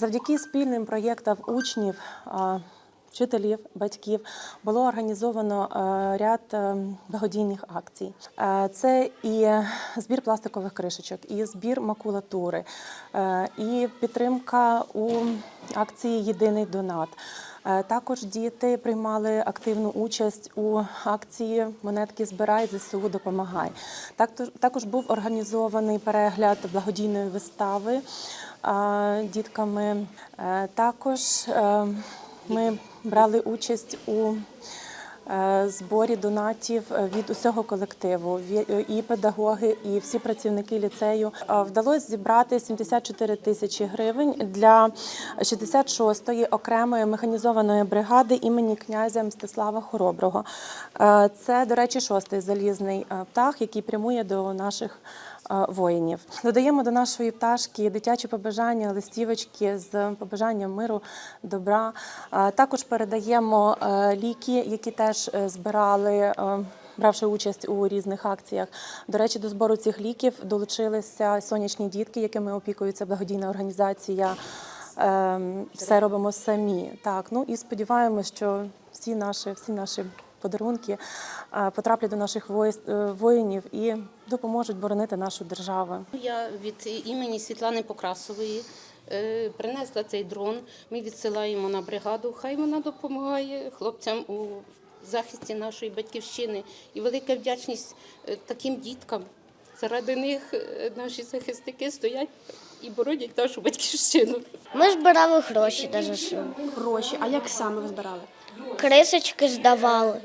Завдяки спільним проєктам учнів. Вчителів, батьків було організовано е, ряд е, благодійних акцій. Е, Це і збір пластикових кришечок, і збір макулатури, і підтримка у акції Єдиний донат. Також діти приймали активну участь у акції Монетки збирай ЗСУ допомагай. Також був організований перегляд благодійної вистави дітками. Е, Також е, ми брали участь у е, зборі донатів від усього колективу, і педагоги, і всі працівники ліцею. Вдалося зібрати 74 тисячі гривень для 66-ї окремої механізованої бригади імені князя Мстислава Хороброго. Це, до речі, шостий залізний птах, який прямує до наших воїнів. Додаємо до нашої пташки дитячі побажання, листівочки з побажанням миру, добра. Е, Також передаємо е, ліки, які теж е, збирали. е, Бравши участь у різних акціях, до речі, до збору цих ліків долучилися сонячні дітки, якими опікується благодійна організація. Ем, Все робимо самі. Так, ну і сподіваємось, що всі наші, всі наші подарунки е, потраплять до наших е, воїнів і допоможуть боронити нашу державу. Я від імені Світлани Покрасової е, принесла цей дрон. Ми відсилаємо на бригаду. Хай вона допомагає хлопцям у захисті нашої батьківщини. І велика вдячність таким діткам. Заради них е, наші захисники стоять і боронять нашу батьківщину. Ми збирали гроші на ЗСУ. Гроші. А як саме ви збирали? Крисочки здавали,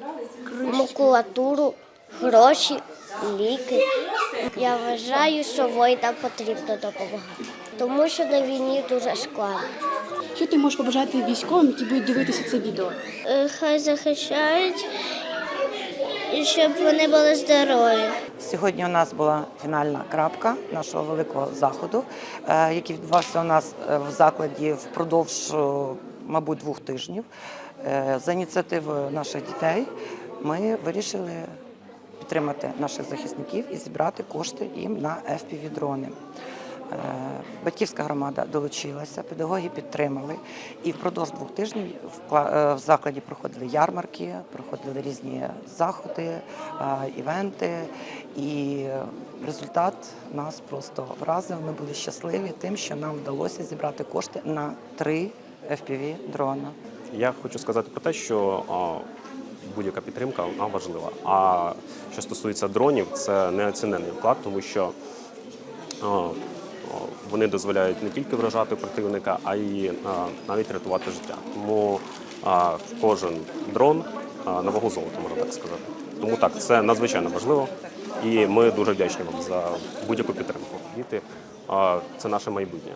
макулатуру, гроші, ліки. Я вважаю, що воїнам потрібно допомагати, тому що на війні дуже складно. Що ти можеш побажати військовим, які будуть дивитися це відео? Е, Хай захищають, і щоб вони були здорові. Сьогодні у нас була фінальна крапка нашого великого заходу, е, який відбувався у нас е, в закладі впродовж, е, мабуть, двох тижнів. За ініціативою наших дітей ми вирішили підтримати наших захисників і зібрати кошти їм на FPV-дрони. Е, Батьківська громада долучилася, педагоги підтримали. І впродовж двох тижнів в е, закладі проходили ярмарки, проходили різні заходи, е, івенти. І результат нас просто вразив. Ми були щасливі тим, що нам вдалося зібрати кошти на три FPV дрона. Я хочу сказати про те, що будь-яка підтримка вона важлива. А що стосується дронів, це неоцінений вклад, тому що вони дозволяють не тільки вражати противника, а й навіть рятувати життя. Тому кожен дрон а, на вагу золота, можна так сказати. Тому так, це надзвичайно важливо. І ми дуже вдячні вам за будь-яку підтримку. Діти це наше майбутнє.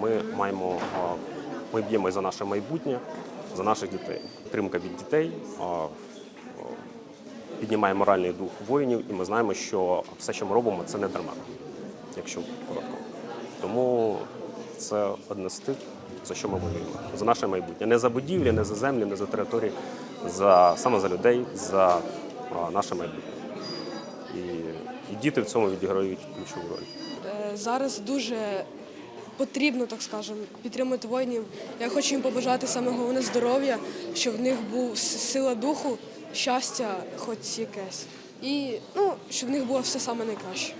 Ми маємо ми б'ємо за наше майбутнє, за наших дітей. Підтримка від дітей піднімає моральний дух воїнів, і ми знаємо, що все, що ми робимо, це не дарма, якщо коротко. Тому це одне з тих, за що ми воюємо. За наше майбутнє. Не за будівлі, не за землі, не за території, за саме за людей, за наше майбутнє. І, і діти в цьому відіграють ключову роль. Е, Зараз дуже потрібно, так скажемо, підтримати воїнів. Я хочу їм побажати саме головне здоров'я, щоб в них був сила духу, щастя, хоч якесь. І ну, щоб в них було все саме найкраще.